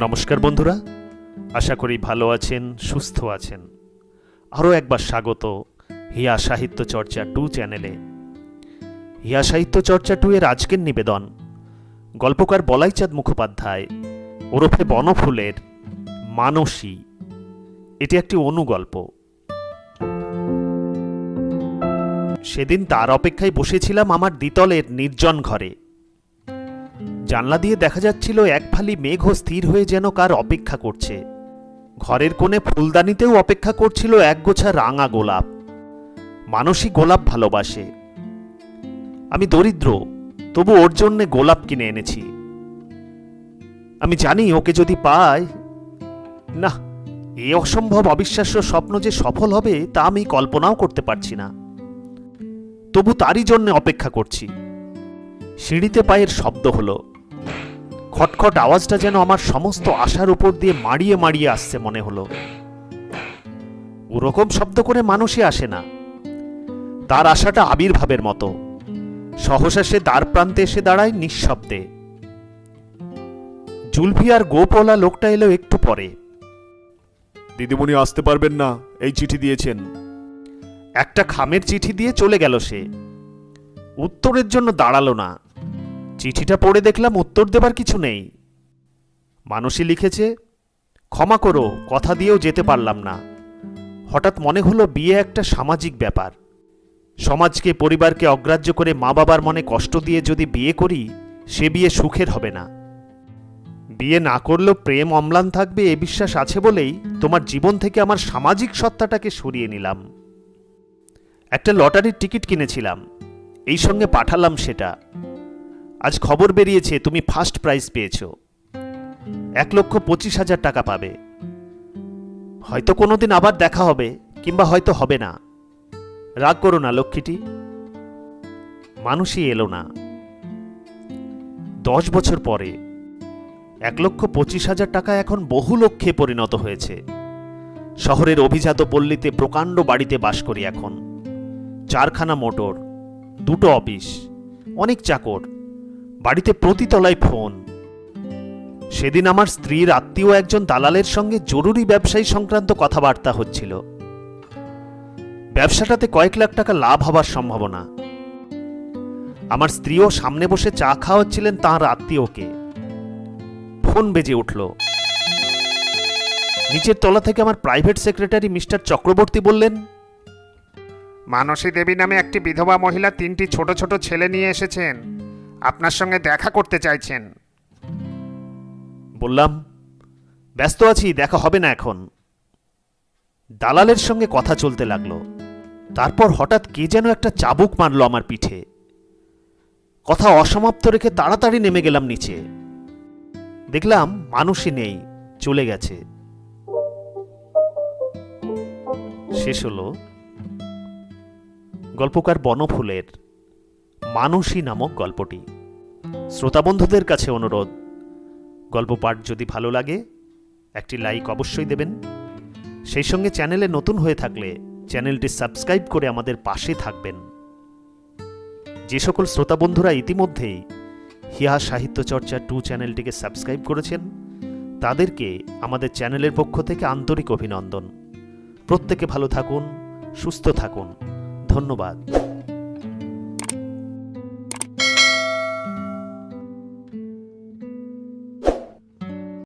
নমস্কার বন্ধুরা, আশা করি ভালো আছেন, সুস্থ আছেন। আরও একবার স্বাগত হিয়া সাহিত্য চর্চা টু চ্যানেলে। হিয়া সাহিত্য চর্চা টু এর আজকের নিবেদন, গল্পকার বলাইচাঁদ মুখোপাধ্যায়, ওরফে বনফুলের মানসী। এটি একটি অনুগল্প। সেদিন তার অপেক্ষায় বসেছিলাম আমার দ্বিতলের নির্জন ঘরে। জানলা দিয়ে দেখা যাচ্ছিল এক ফালি মেঘ স্থির হয়ে যেন কার অপেক্ষা করছে। ঘরের কোণে ফুলদানিতেও অপেক্ষা করছিল একগোছা রাঙা গোলাপ। মানসী গোলাপ ভালোবাসে। আমি দরিদ্র, তবু ওর জন্যে গোলাপ কিনে এনেছি। আমি জানি ওকে যদি পাই, না, এ অসম্ভব অবিশ্বাস্য স্বপ্ন যে সফল হবে তা আমি কল্পনাও করতে পারছি না। তবু তারই জন্য অপেক্ষা করছি। সিঁড়িতে পায়ের শব্দ হলো। খটখট আওয়াজটা যেন আমার সমস্ত আশার উপর দিয়ে মাড়িয়ে মাড়িয়ে আসছে মনে হলো। ওরকম শব্দ করে মানুষই আসে না। তার আশাটা আবির্ভাবের মতো। সহসা সে দ্বার প্রান্তে এসে দাঁড়ায় নিঃশব্দে। জুলফি আর গোপলা লোকটা এলো একটু পরে। দিদিমণি আসতে পারবেন না এই চিঠি দিয়েছেন। একটা খামের চিঠি দিয়ে চলে গেল সে। উত্তরের জন্য দাঁড়াল না। চিঠিটা পড়ে দেখলাম উত্তর দেবার কিছু নেই। মানুষই লিখেছে, ক্ষমা করো, কথা দিয়েও যেতে পারলাম না। হঠাৎ মনে হলো বিয়ে একটা সামাজিক ব্যাপার। সমাজকে, পরিবারকে অগ্রাহ্য করে মা বাবার মনে কষ্ট দিয়ে যদি বিয়ে করি, সে বিয়ে সুখের হবে না। বিয়ে না করলেও প্রেম অম্লান থাকবে এ বিশ্বাস আছে বলেই তোমার জীবন থেকে আমার সামাজিক সত্তাটাকে সরিয়ে নিলাম। একটা লটারির টিকিট কিনেছিলাম। এই সঙ্গে পাঠালাম সেটা। আজ খবর বেরিয়েছে, তুমি ফার্স্ট প্রাইজ পেয়েছ। এক লক্ষ পঁচিশ হাজার টাকা পাবে। হয়তো কোনোদিন আবার দেখা হবে, কিংবা হয়তো হবে না। রাগ করো না, লক্ষ্মীটি। মানুষই এলো না। দশ বছর পরে, এক লক্ষ পঁচিশ হাজার টাকা এখন বহু লক্ষ্যে পরিণত হয়েছে। শহরের অভিজাত পল্লীতে প্রকাণ্ড বাড়িতে বাস করি এখন। চারখানা মোটর, দুটো অফিস, অনেক চাকর। বাড়িতে প্রতি তলায় ফোন। সেদিন আমার স্ত্রীর আত্মীয় একজন দালালের সঙ্গে জরুরি ব্যবসায়ী সংক্রান্ত কথাবার্তা হচ্ছিল। ব্যবসাটাতে কয়েক লাখ টাকা লাভ হবার সম্ভাবনা। আমার স্ত্রীও সামনে বসে চা খাওয়াচ্ছিলেন তাঁর আত্মীয়কে। ফোন বেজে উঠল। নিচের তলা থেকে আমার প্রাইভেট সেক্রেটারি মিস্টার চক্রবর্তী বললেন, মানসী দেবী নামে একটি বিধবা মহিলা তিনটি ছোট ছোট ছেলে নিয়ে এসেছেন। আপনার সঙ্গে দেখা করতে চাইছেন। বললাম, ব্যস্ত আছি, দেখা হবে না এখন। দালালের সঙ্গে কথা চলতে লাগল। তারপর হঠাৎ কে যেন একটা চাবুক মারলো আমার পিঠে। কথা অসমাপ্ত রেখে তাড়াতাড়ি নেমে গেলাম নিচে। দেখলাম মানুষই নেই, চলে গেছে। শেষ হলো গল্পকার বনফুলের মানুষই নামক গল্পটি। শ্রোতাবন্ধুদের কাছে অনুরোধ, গল্প পাঠ যদি ভালো লাগে, একটি লাইক অবশ্যই দেবেন। সেই সঙ্গে চ্যানেলে নতুন হয়ে থাকলে চ্যানেলটি সাবস্ক্রাইব করে আমাদের পাশে থাকবেন। যে সকল শ্রোতা বন্ধুরা ইতিমধ্যেই হিয়া সাহিত্য চর্চা টু চ্যানেলটিকে সাবস্ক্রাইব করেছেন, তাদেরকে আমাদের চ্যানেলের পক্ষ থেকে আন্তরিক অভিনন্দন। প্রত্যেকে ভালো থাকুন, সুস্থ থাকুন। ধন্যবাদ।